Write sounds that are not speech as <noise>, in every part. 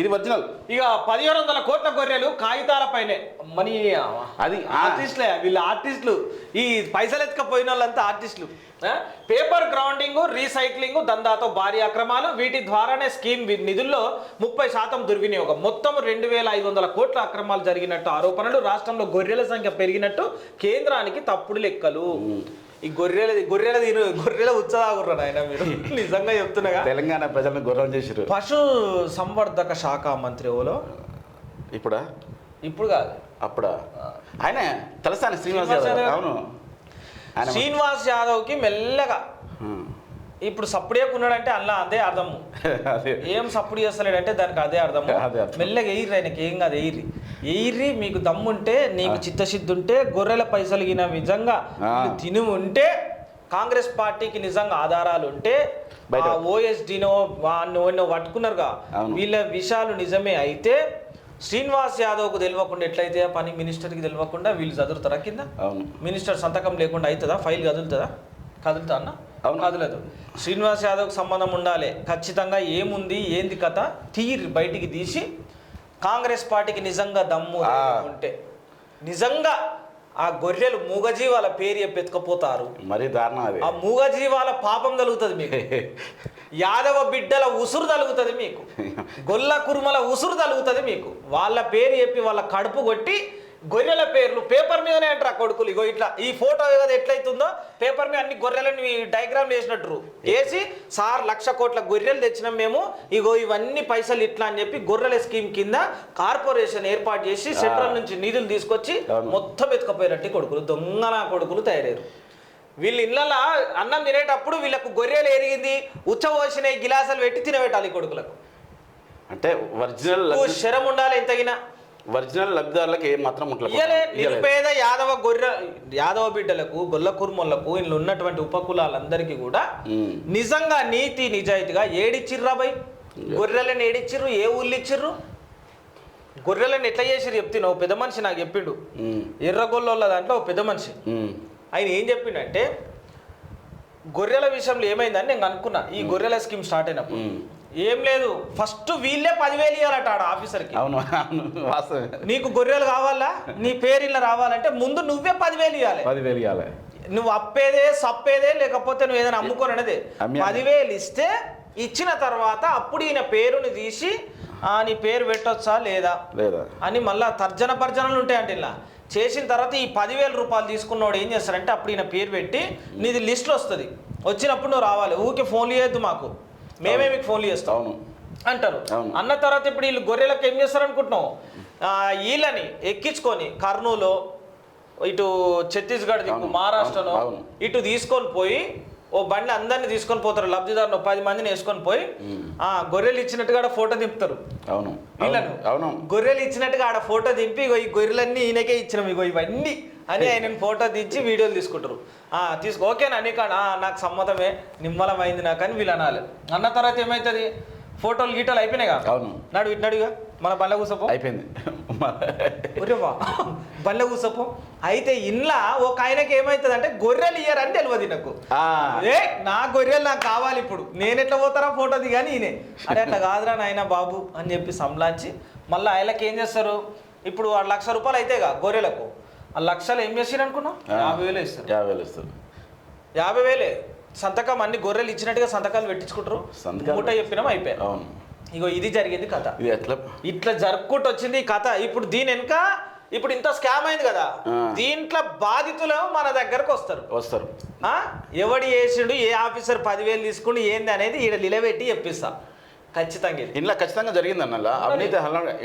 ఇది ఒరిజినల్. ఇక పదిహేను వందల కోట్ల గొర్రెలు కాగితాలపైనే మనీ అది ఆర్టిస్టులే వీళ్ళు ఆర్టిస్టులు. ఈ పైసలు ఎత్తుకపోయిన వాళ్ళంతా ఆర్టిస్టులు? పేపర్ గ్రౌండింగ్ రీసైక్లింగ్ దందాతో భారీ అక్రమాలు వీటి ద్వారానే స్కీమ్ నిధుల్లో ముప్పై శాతం దుర్వినియోగం. మొత్తం రెండు వేల ఐదు వందల కోట్ల అక్రమాలు జరిగినట్టు ఆరోపణలు రాష్ట్రంలో గొర్రెల సంఖ్య పెరిగినట్టు కేంద్రానికి తప్పుడు లెక్కలు. ఈ గొర్రెల గొర్రెల తిను గొర్రెల ఉచ్చదాగుర్రా నాయన మీరు. నిజంగా చెప్తున్నాగా? తెలంగాణ ప్రజలను గౌరవం చేసిరు పశు సంవర్ధక శాఖ మంత్రి ఎవలో ఇప్పుడా? ఇప్పుడు కాదు. అప్పుడా? ఆయన తెలుసా ఆయన శ్రీనివాస్ యాదవ్. అవును. ఆయన శ్రీనివాస్ యాదవ్కి మెల్లగా. ఇప్పుడు సప్పుడేకు ఉన్నాడంటే అలా అదే అర్థము. <laughs> ఏం సప్పుడు చేస్తలేడంటే దానికి అదే అర్థము. మెల్లగా ఎయిర్రి ఆయనకి ఏం కాదు ఎయిర్రి ఎయిర్రి మీకు దమ్ముంటే నీకు చిత్తశుద్ధి ఉంటే గొర్రెల పైసలు గిన నిజంగా తిని ఉంటే కాంగ్రెస్ పార్టీకి నిజంగా ఆధారాలు ఉంటే. ఓఎస్డినో వాడినో పట్టుకున్నారుగా. వీళ్ళ విషయాలు నిజమే అయితే శ్రీనివాస్ యాదవ్కు తెలియకుండా ఎట్లయితే పని మినిస్టర్కి తెలియకుండా వీళ్ళు చదువుతారా కింద? మినిస్టర్ సంతకం లేకుండా అవుతుందా ఫైల్ కదులుతుందా? కదులుతా అన్న? అవును. కదలదు. శ్రీనివాస్ యాదవ్కి సంబంధం ఉండాలి. ఖచ్చితంగా ఏముంది? ఏంది కథ? తీరి బయటికి తీసి కాంగ్రెస్ పార్టీకి నిజంగా దమ్ము. ఉంటే నిజంగా ఆ గొర్రెలు మూగజీవాల పేరు చెప్పి ఎత్తుకపోతారు. మరీ దారుణం ఆ మూగజీవాల పాపం కలుగుతుంది మీకు. <laughs> యాదవ బిడ్డల ఉసురు తలుగుతుంది మీకు. గొల్ల కురుమల ఉసురు తలుగుతుంది మీకు. వాళ్ళ పేరు చెప్పి వాళ్ళ కడుపు కొట్టి గొర్రెల పేర్లు పేపర్ మీదనే అంటారు ఆ కొడుకులు. ఇగో ఇట్లా ఈ ఫోటో ఏదో ఎట్లయితుందో పేపర్ మీద అన్ని గొర్రెలని డయాగ్రామ్ వేసినట్టు వేసి సార్ లక్ష కోట్ల గొర్రెలు తెచ్చినాం మేము. ఇగో ఇవన్నీ పైసలు ఇట్లా అని చెప్పి గొర్రెల స్కీమ్ కింద కార్పొరేషన్ ఏర్పాటు చేసి సెంట్రల్ నుంచి నిధులు తీసుకొచ్చి. మొత్తం ఎత్తుకపోయినట్టు కొడుకులు. దొంగన కొడుకులు తయారయ్యారు. వీళ్ళు ఇళ్ళలో అన్నం తినేటప్పుడు వీళ్ళకు గొర్రెలు ఎరిగింది ఉచ్చబోసిన గిలాసాలు పెట్టి తినబెట్టాలి కొడుకులకు. అంటే ఒరిజినల్ శరం ఉండాలి ఎంతగినా. ఒరిజినల్ లబ్ధిదారులకు ఏం మాత్రం నిరుపేద యాదవ గొర్రె యాదవ బిడ్డలకు గొల్ల కుర్మలకు ఇందులో ఉన్నటువంటి ఉపకులాలందరికీ కూడా నిజంగా నీతి నిజాయితీగా ఏడిచ్చిర్రా బై? గొర్రెలను ఏడిచ్చిర్రు? ఏ ఊళ్ళు ఇచ్చిర్రు? గొర్రెలను ఎట్లా చేసిర్రు చెప్తున్నావు పెద్ద మనిషి నాకు చెప్పిండు. ఎర్రగొల్లోళ్ళ దాంట్లో ఒక పెద్ద మనిషి. ఆయన ఏం చెప్పిండంటే గొర్రెల విషయంలో ఏమైందని నేను అనుకున్నా. ఈ గొర్రెల స్కీమ్ స్టార్ట్ అయినప్పుడు. ఏం లేదు. ఫస్ట్ వీళ్ళే పదివేలు ఇవ్వాలట ఆడ ఆఫీసర్కి. అవును అవును నీకు గొర్రెలు కావాలా? నీ పేరు ఇలా రావాలంటే ముందు నువ్వే పదివేలు ఇవ్వాలి పదివేలు ఇవ్వాలి నువ్వు అప్పేదే సప్పేదే లేకపోతే నువ్వు ఏదైనా అమ్ముకొని అనేది అమ్మి- పదివేలు ఇస్తే ఇచ్చిన తర్వాత అప్పుడు ఈయన పేరుని తీసి ఆ, నీ పేరు పెట్టొచ్చా లేదా? లేదా. అని మళ్ళా తర్జన పర్జనలు ఉంటాయంటే ఇలా. చేసిన తర్వాత ఈ పదివేల రూపాయలు తీసుకున్నవాడు ఏం చేస్తారంటే అప్పుడు ఈయన పేరు పెట్టి నీది లిస్ట్లో వస్తుంది. వచ్చినప్పుడు నువ్వు రావాలి. ఊకే ఫోన్లు చేయొద్దు మాకు. మేమే మీకు ఫోన్లు చేస్తాం. అవును. అంటారు. అన్న తర్వాత ఇప్పుడు వీళ్ళు గొర్రెలకు ఏం చేస్తారు అనుకుంటున్నావు ఆ, వీళ్ళని ఎక్కించుకొని కర్నూలు ఇటు ఛత్తీస్గఢ్ అవును. ఇటు తీసుకొని పోయి ఓ బండి అందరిని తీసుకొని పోతారు. లబ్ధిదారులు పది మందిని వేసుకొని పోయి ఆ గొర్రెలు ఇచ్చినట్టుగా ఆడ ఫోటో దింపుతారు. అవును. వీళ్ళను. అవును. గొర్రెలు ఇచ్చినట్టుగా ఆడ ఫోటో దింపి ఇగో ఈ గొర్రెలన్నీ ఈయనకే ఇచ్చినాం ఇగో ఇవన్నీ అని ఆయన ఫోటో దించి వీడియోలు తీసుకుంటారు. ఆ తీసుకో. ఓకేనా నీకు నాకు సమ్మతమే నిమ్మలం అయింది నాకు అని వీళ్ళు అనాలి. అన్న తర్వాత ఏమవుతుంది ఫోటోలు గీటోలు అయిపోయినాయి అవును. నాడు ఇట్నాడుగా మన బల్ల కూసపో. అయిపోయింది. <laughs> ఒరేవా బల్ల కూసపో. అయితే ఇంట్లో ఒక ఆయనకి ఏమవుతుంది అంటే గొర్రెలు ఇయ్యరని తెలియదు నాకు ఏ నా గొర్రెలు నాకు కావాలి ఇప్పుడు. నేను ఎట్లా పోతారా ఫోటో దిగాని ఈయనే. అరే అట్లా కాదురా నాయన బాబు అని చెప్పి సంలాంచి మళ్ళీ ఆయనకి ఏం చేస్తారు? ఇప్పుడు ఆ లక్ష రూపాయలు అయితేగా గొర్రెలకు. ఆ లక్షలు ఏం చేసారు యాభై వేలు ఇస్తారు యాభై వేలు ఇస్తారు యాభై వేలే? సంతకం అన్ని గొర్రెలు ఇచ్చినట్టుగా సంతకాలు పెట్టించుకుంటారు. మూట చెప్పినాం అయిపోయాయి అవును. ఇగో ఇది జరిగింది కథ. ఇది ఎట్లా? ఇట్లా జరుపుకుంటూ వచ్చింది ఈ కథ. ఇప్పుడు దీని వెనుక ఇప్పుడు ఇంత స్కామ్ అయింది కదా. దీంట్లో బాధితులు మన దగ్గరకు వస్తారు. వస్తారు? ఎవడు చేసిండు ఏ ఆఫీసర్ పదివేలు తీసుకుని ఏంది అనేది ఈడ నిలబెట్టి చెప్పిస్తా. ఖచ్చితంగా. ఇంట్లో ఖచ్చితంగా జరిగింది అన్న అవినీతి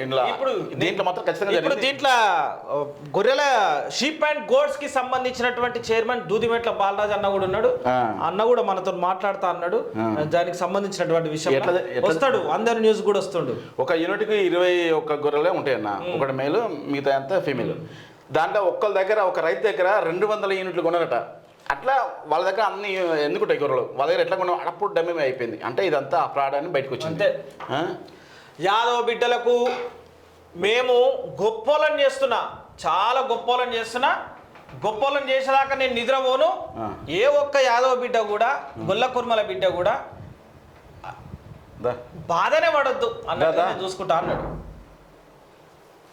ఇంట్లో ఇప్పుడు దీంట్లో మాత్రం ఖచ్చితంగా ఇప్పుడు దీంట్లో గొర్రెల షీప్ అండ్ గోడ్స్కి సంబంధించినటువంటి చైర్మన్ దూదిమెట్ల బాలరాజ్ అన్న కూడా ఉన్నాడు. అన్న కూడా మనతో మాట్లాడుతా అన్నాడు. దానికి సంబంధించినటువంటి విషయం వస్తాడు. అందరి న్యూస్ కూడా వస్తుండు. ఒక యూనిట్కి ఇరవై ఒక్క గొర్రెలే ఉంటాయన్న. ఒకటి మేలు మిగతా అంతా ఫీమేల్. దాంట్లో ఒక్కళ్ళ దగ్గర ఒక రైతు దగ్గర రెండు వందల యూనిట్లు కొన్నారట. అట్లా వాళ్ళ దగ్గర అన్ని ఎందుకు గొర్రెలు వాళ్ళ దగ్గర ఎట్లా కొన్నా అప్పుడు డమ్మే అయిపోయింది. అంటే ఇదంతా ఫ్రాడ్ అని బయటకు వచ్చింది? యాదవ బిడ్డలకు మేము గొప్పోలను చేస్తున్నా. చాలా గొప్పోలను చేస్తున్నా. గొప్పోలను చేసేదాకా నేను నిద్రపోను. ఏ ఒక్క యాదవ బిడ్డ కూడా గొల్ల కుర్మల బిడ్డ కూడా బాధనే పడొద్దు. అన్నట్టు దా, దా. నేను చూసుకుంటా అన్నాడు.